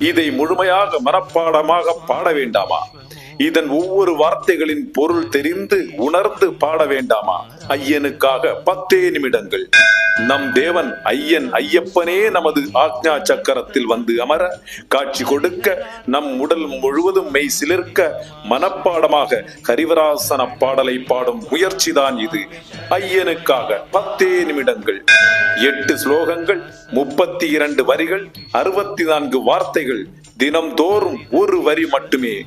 இதை முழுமையாக மனப்பாடமாக பாட வேண்டாமா? இதன் ஒவ்வொரு வார்த்தைகளின் பொருள் தெரிந்து உணர்ந்து பாட வேண்டாமா? ஐயனுக்காக பத்தே நிமிடங்கள். நம் தேவன் ஐயன் ஐயப்பனே நமது ஆக்ஞா சக்கரத்தில் வந்து அமர காட்சி கொடுக்க நம் உடல் முழுவதும் மெய் சிலிர்க்க மனப்பாடமாக ஹரிவராசன பாடலை பாடும் முயற்சிதான் இது. ஐயனுக்காக பத்தே நிமிடங்கள் எட்டு ஸ்லோகங்கள் முப்பத்தி இரண்டு வரிகள் அறுபத்தி நான்கு வார்த்தைகள் தினம்தோறும் ஒரு வரி மட்டுமே.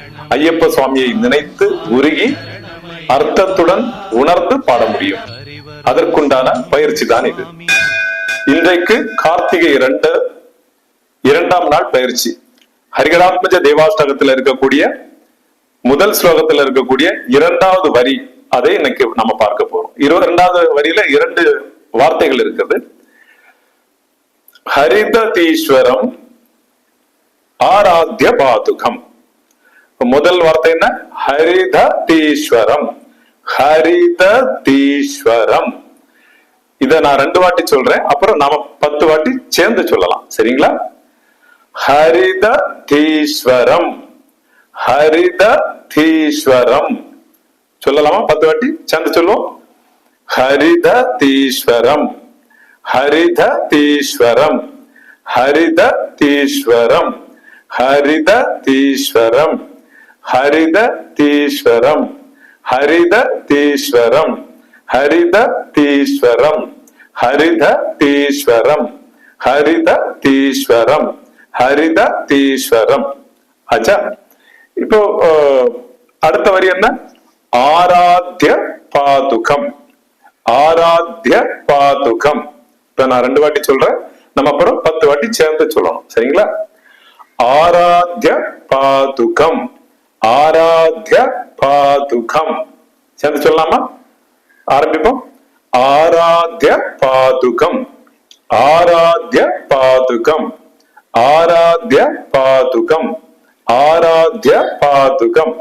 ஐயப்ப சுவாமியை நினைத்து உருகி அர்த்தத்துடன் உணர்ந்து பாட முடியும். அதற்குண்டான பயிற்சி தான் இது. இன்றைக்கு கார்த்திகை இரண்டு இரண்டாம் நாள் பயிற்சி. ஹரிகராத்மஜ தேவாஷ்டகத்தில் இருக்கக்கூடிய முதல் ஸ்லோகத்தில் இருக்கக்கூடிய இரண்டாவது வரி அதை இன்னைக்கு நம்ம பார்க்க போறோம். இருபது இரண்டாவது வரியில இரண்டு வார்த்தைகள் இருக்குது. ஹரிததீஸ்வரம் ஆராத்திய பாதுகம். முதல் வார்த்தை என்ன? ஹரித தீஸ்வரம் ஹரித தீஸ்வரம் இத நான் ரெண்டு வாட்டி சொல்றேன். அப்புறம் நாம பத்து வாட்டி சேர்ந்து சொல்லலாம். சரிங்களா? ஹரித தீஸ்வரம் ஹரித தீஸ்வரம் சொல்லலாமா? பத்து வாட்டி சேர்ந்து சொல்லுவோம். ஹரித தீஸ்வரம் ஹரித தீஸ்வரம் ஹரித தீஸ்வரம் ஹரித தீஸ்வரம் ஹரித தீஸ்வரம் ஹரித தீஸ்வரம் ஹரித தீஸ்வரம் ஹரித தீஸ்வரம் ஹரித தீஸ்வரம் ஹரித தீஸ்வரம் ஆச்சா இப்போ அடுத்த வரி என்ன? ஆராத்திய பாதுகம். ஆராத்திய பாதுகம். இப்ப நான் ரெண்டு வாட்டி சொல்றேன். நம்ம அப்புறம் பத்து வாட்டி சேர்ந்து சொல்லணும். சரிங்களா? ஆராத்திய பாதுகம். ஆராத்திய பாதுகம் சேர்ந்து சொல்லலாமா ஆரம்பிப்போம் ஆராத்திய பாதுகம் ஆராத்திய பாதுகம் ஆராத்திய பாதுகம் ஆராத்திய பாதுகம்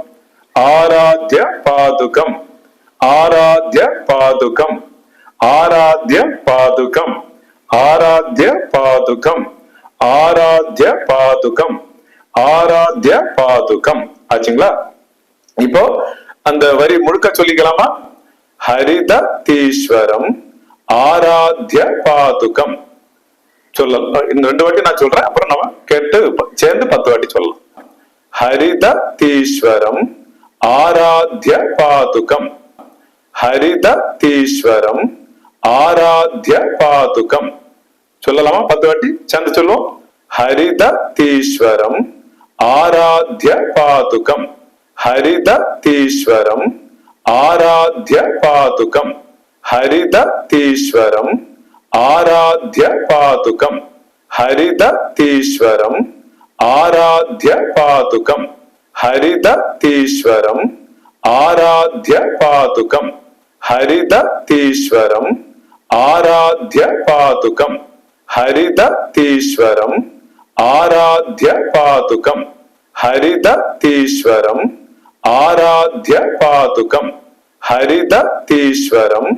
ஆராத்திய பாதுகம் ஆராத்திய பாதுகம் ஆராத்திய பாதுகம் ஆராத்திய பாதுகம் ஆராத்திய பாதுகம் ஆராத்திய பாதுகம் ஆச்சுங்களா? இப்போ அந்த வரி முழுக்க சொல்லிக்கலாமா? ஹரித தீஸ்வரம் ஆராத்திய பாதுகம். சொல்லலாம். இந்த ரெண்டு வாட்டி நான் சொல்றேன். அப்புறம் நம்ம கேட்டு சேர்ந்து பத்து வாட்டி சொல்லலாம். ஹரித தீஸ்வரம் ஆராத்திய பாதுகம். ஹரித தீஸ்வரம் ஆராத்திய பாதுகம். சொல்லலாமா? பத்து வாட்டி? சேர்ந்து சொல்லுவோம். ஹரித தீஸ்வரம் ఆరాధ్య పాదుకం హరిదతీశ్వరం ఆరాధ్య పాదుకం హరిదతీశ్వరం ఆరాధ్య పాదుకం హరిదతీశ్వరం ఆరాధ్య పాదుకం హరిదతీశ్వరం ఆరాధ్య పాదుకం హరిదతీశ్వరం ఆరాధ్య పాదుకం హరిదతీశ్వరం ஆராத்ய பாதுகம் ஹரித தீஸ்வரம் ஆராத்ய பாதுகம் ஹரித தீஸ்வரம்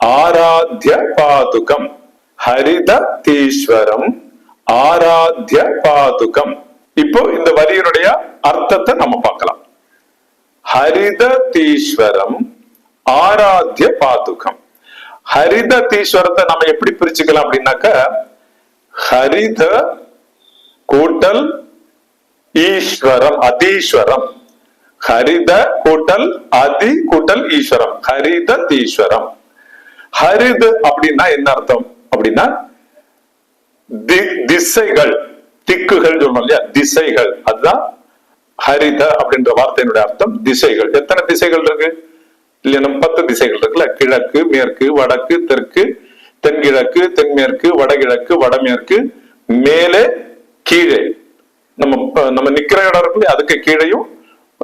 ஆராத்ய பாதுகம் ஹரித தீஸ்வரம் ஆராத்ய பாதுகம் இப்போ இந்த வரியினுடைய அர்த்தத்தை நம்ம பார்க்கலாம். ஹரிதீஸ்வரம் ஆராத்திய பாதுகம் ஹரித தீஸ்வரத்தை நம்ம எப்படி பிரிச்சுக்கலாம் அப்படின்னாக்க ஹரித கூட்டல் ஈஸ்வரம் அதீஸ்வரம். ஹரித கூட்டல் அதி கூட்டல் ஈஸ்வரம். ஹரித தீஸ்வரம். ஹரிது அப்படின்னா என்ன அர்த்தம்? அப்படின்னா திசைகள் திக்குகள் சொல்லணும் இல்லையா? திசைகள். அதுதான் ஹரித அப்படின்ற வார்த்தையினுடைய அர்த்தம். திசைகள். எத்தனை திசைகள் இருக்கு? இல்லையா நம்ம பத்து திசைகள் இருக்குல்ல? கிழக்கு மேற்கு வடக்கு தெற்கு தென்கிழக்கு தென்மேற்கு வடகிழக்கு வடமேற்கு மேலே கீழே. நம்ம நம்ம நிக்கிற இடம் இருக்கு அதுக்கு கீழேயும்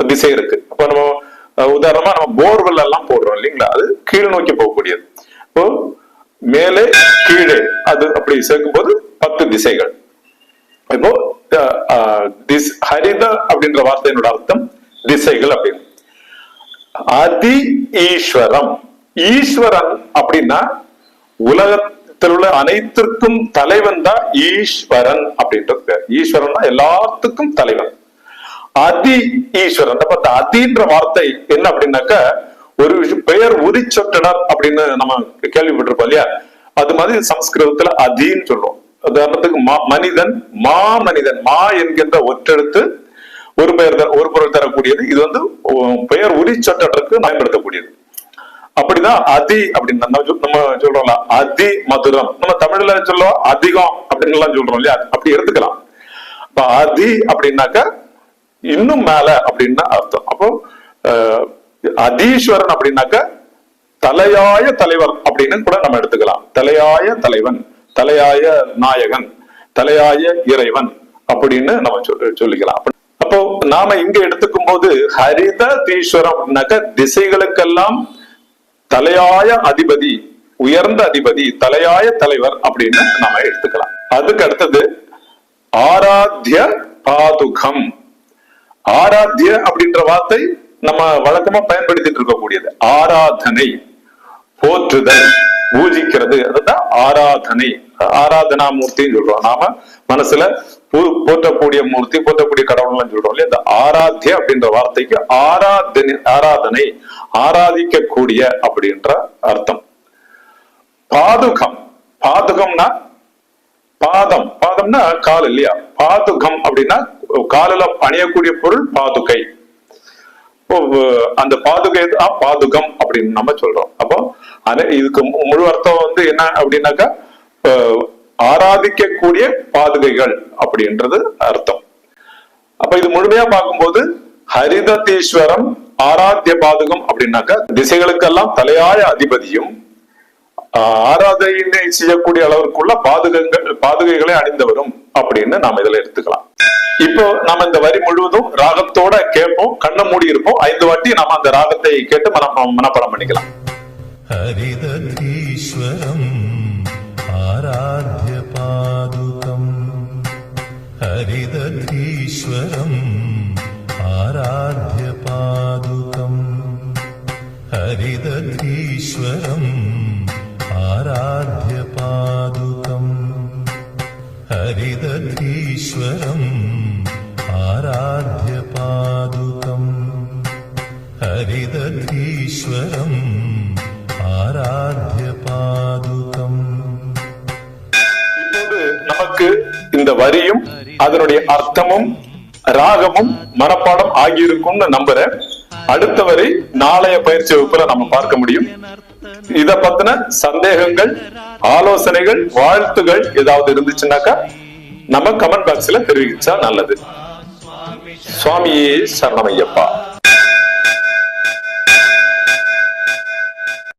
திசை இருக்கு. அப்ப நம்ம உதாரணமா நம்ம போர்வெல் எல்லாம் போடுறோம் இல்லைங்களா? அது கீழ் நோக்கி போகக்கூடியது. இப்போ மேலே கீழே அது அப்படி சேர்க்கும்போது பத்து திசைகள். இப்போ திஸ்- ஹரித அப்படின்ற வார்த்தையினோட அர்த்தம் திசைகள் அப்படின்னு. அதி ஈஸ்வரம் ஈஸ்வரன் அப்படின்னா உலக உள்ள அனைத்திற்கும் தலைவன் தான் ஈஸ்வரன் அப்படின்றது பேர். ஈஸ்வரன் தான் எல்லாத்துக்கும் தலைவன். அதி ஈஸ்வரன். அப்ப அதின்ற வார்த்தை என்ன அப்படின்னாக்க ஒரு பெயர் உரிச்சொற்றனர் அப்படின்னு நம்ம கேள்விப்பட்டிருப்போம் இல்லையா? அது மாதிரி சம்ஸ்கிருதத்துல அதின்னு சொல்லுவோம். உதாரணத்துக்கு மா- மனிதன் மா மனிதன். மா என்கின்ற ஒற்றெழுத்து ஒரு பெயர் தர- ஒரு பொருள் தரக்கூடியது. இது வந்து பெயர் உரிச்சொற்றருக்கு பயன்படுத்தக்கூடியது. அப்படிதான் அதி அப்படின்னு நம்ம நம்ம சொல்றோம்ல அதி மதுரம். நம்ம தமிழ்ல சொல்லுவோம் அதிகம் அப்படின்னு எல்லாம் சொல்றோம் இல்லையா? அப்படி எடுத்துக்கலாம். அப்ப அதி அப்படின்னாக்க இன்னும் மேல அப்படின்னு அர்த்தம். அப்போ அஹ், அதீஸ்வரன் அப்படின்னாக்க தலையாய தலைவர் அப்படின்னு கூட நம்ம எடுத்துக்கலாம். தலையாய தலைவன் தலையாய நாயகன் தலையாய இறைவன் அப்படின்னு நம்ம சொல்லிக்கலாம். அப்போ நாம இங்க எடுத்துக்கும் போது ஹரித தீஸ்வரம்னாக்க திசைகளுக்கெல்லாம் தலையாய அதிபதி உயர்ந்த அதிபதி தலையாய தலைவர் அப்படின்னு நாம எடுத்துக்கலாம். அதுக்கு அடுத்தது ஆராத்திய பாதுகம். ஆராத்திய அப்படின்ற வார்த்தை நம்ம வழக்கமா பயன்படுத்திட்டு இருக்கக்கூடியது. ஆராதனை போற்றுதல் பூஜிக்கிறது. அதுதான் ஆராதனை. ஆராதனா மூர்த்தின்னு சொல்றோம். நாம மனசுல போற்றக்கூடிய மூர்த்தி போற்றக்கூடிய கடவுள்லாம் சொல்றோம் இல்லையா? இந்த ஆராத்திய அப்படின்ற வார்த்தைக்கு ஆராதனை ஆராதனை. ஆராதிக்கக்கூடிய அப்படின்ற அர்த்தம். பாதுகம். பாதுகம்னா பாதம். பாதம்னா கால் இல்லையா? பாதுகம் அப்படின்னா காலில் அணியக்கூடிய பொருள் பாதுகை. அந்த பாதுகை பாதுகம் அப்படின்னு நம்ம சொல்றோம். அப்போ இதுக்கு முழு அர்த்தம் வந்து என்ன அப்படின்னாக்கா ஆராதிக்கக்கூடிய பாதுகைகள் அப்படின்றது அர்த்தம். அப்ப இது முழுமையா பார்க்கும்போது ஹரிதத்தீஸ்வரம் ஆராத்திய பாதகம் அப்படின்னாக்கா திசைகளுக்கெல்லாம் தலையாய அதிபதியும் ஆராதனை செய்யக்கூடிய அளவிற்குள்ள பாதகங்கள் பாதுகைகளை அணிந்தவரும் அப்படின்னு நாம் இதுல எடுத்துக்கலாம். இப்போ நம்ம இந்த வரி முழுவதும் ராகத்தோட கேட்போம் கண்ணை மூடி இருப்போம். ஐந்து வாட்டி நாம அந்த ராகத்தை கேட்டு மனம் மனப்பாடம் பண்ணிக்கலாம். ஹரிதீஸ்வரம் ஆனந்தம் ஆராத்திய பாதுகம். ஹரிதீஸ்வரம் ஆராத்திய பாதுகம். நமக்கு இந்த வரியும் அதனுடைய அர்த்தமும் ராகமும் மனப்பாடம் ஆகியிருக்கும்னு நம்புறேன் அடுத்த வரி நாளைய பயிற்சி வகுப்புல நம்ம பார்க்க முடியும். இத பத்தின சந்தேகங்கள் ஆலோசனைகள் வாழ்த்துகள் ஏதாவது இருந்துச்சுன்னாக்கா நம்ம கமெண்ட் பாக்ஸ்ல தெரிவிச்சா நல்லது. சுவாமியே சரணமையப்பா.